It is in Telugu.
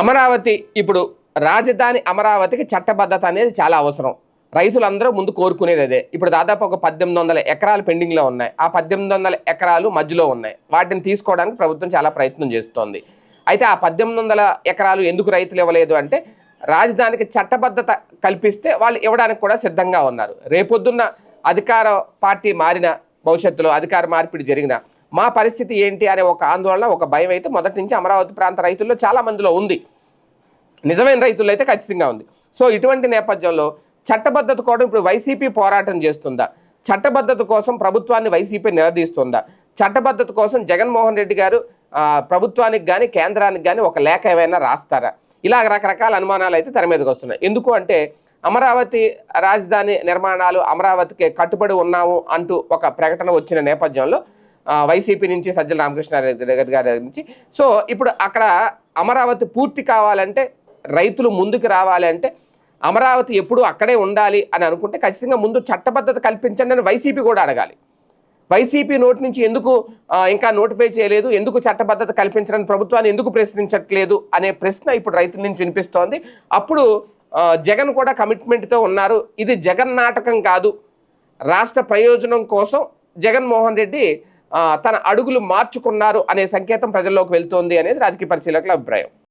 అమరావతి ఇప్పుడు రాజధాని అమరావతికి చట్టబద్ధత అనేది చాలా అవసరం. రైతులందరూ ముందు కోరుకునేది అదే. ఇప్పుడు దాదాపు ఒక పద్దెనిమిది వందల ఎకరాలు పెండింగ్లో ఉన్నాయి. ఆ పద్దెనిమిది వందల ఎకరాలు మధ్యలో ఉన్నాయి. వాటిని తీసుకోవడానికి ప్రభుత్వం చాలా ప్రయత్నం చేస్తోంది. అయితే ఆ పద్దెనిమిది వందల ఎకరాలు ఎందుకు రైతులు ఇవ్వలేదు అంటే రాజధానికి చట్టబద్ధత కల్పిస్తే వాళ్ళు ఇవ్వడానికి కూడా సిద్ధంగా ఉన్నారు. రేపొద్దున్న అధికార పార్టీ మారిన భవిష్యత్తులో అధికార మార్పిడి జరిగిన మా పరిస్థితి ఏంటి అనే ఒక ఆందోళన ఒక భయం అయితే మొదటి నుంచి అమరావతి ప్రాంత రైతుల్లో చాలా మందిలో ఉంది. నిజమైన రైతుల్లో అయితే ఖచ్చితంగా ఉంది. సో ఇటువంటి నేపథ్యంలో చట్టబద్ధత కూడా ఇప్పుడు వైసీపీ పోరాటం చేస్తుందా? చట్టబద్ధత కోసం ప్రభుత్వాన్ని వైసీపీ నిలదీస్తుందా? చట్టబద్ధత కోసం జగన్మోహన్ రెడ్డి గారు ప్రభుత్వానికి కానీ కేంద్రానికి కానీ ఒక లేఖ ఏమైనా రాస్తారా? ఇలా రకరకాల అనుమానాలు అయితే తెర మీదకి వస్తున్నాయి. ఎందుకు అంటే అమరావతి రాజధాని నిర్మాణాలు అమరావతికి కట్టుబడి ఉన్నాము అంటూ ఒక ప్రకటన వచ్చిన నేపథ్యంలో వైసీపీ నుంచి సజ్జల రామకృష్ణారెడ్డి గారి నుంచి. సో ఇప్పుడు అక్కడ అమరావతి పూర్తి కావాలంటే రైతులు ముందుకు రావాలి అంటే అమరావతి ఎప్పుడు అక్కడే ఉండాలి అని అనుకుంటే ఖచ్చితంగా ముందు చట్టబద్ధత కల్పించండి అని వైసీపీ కూడా అడగాలి. వైసీపీ నోటి నుంచి ఎందుకు ఇంకా నోటిఫై చేయలేదు ఎందుకు చట్టబద్ధత కల్పించడానికి ప్రభుత్వాన్ని ఎందుకు ప్రశ్నించట్లేదు అనే ప్రశ్న ఇప్పుడు రైతుల నుంచి వినిపిస్తోంది. అప్పుడు జగన్ కూడా కమిట్మెంట్తో ఉన్నారు. ఇది జగన్ నాటకం కాదు. రాష్ట్ర ప్రయోజనం కోసం జగన్మోహన్ రెడ్డి తన అడుగులు మార్చుకున్నారు అనే సంకేతం ప్రజల్లోకి వెళ్తోంది అనేది రాజకీయ పరిశీలకుల అభిప్రాయం.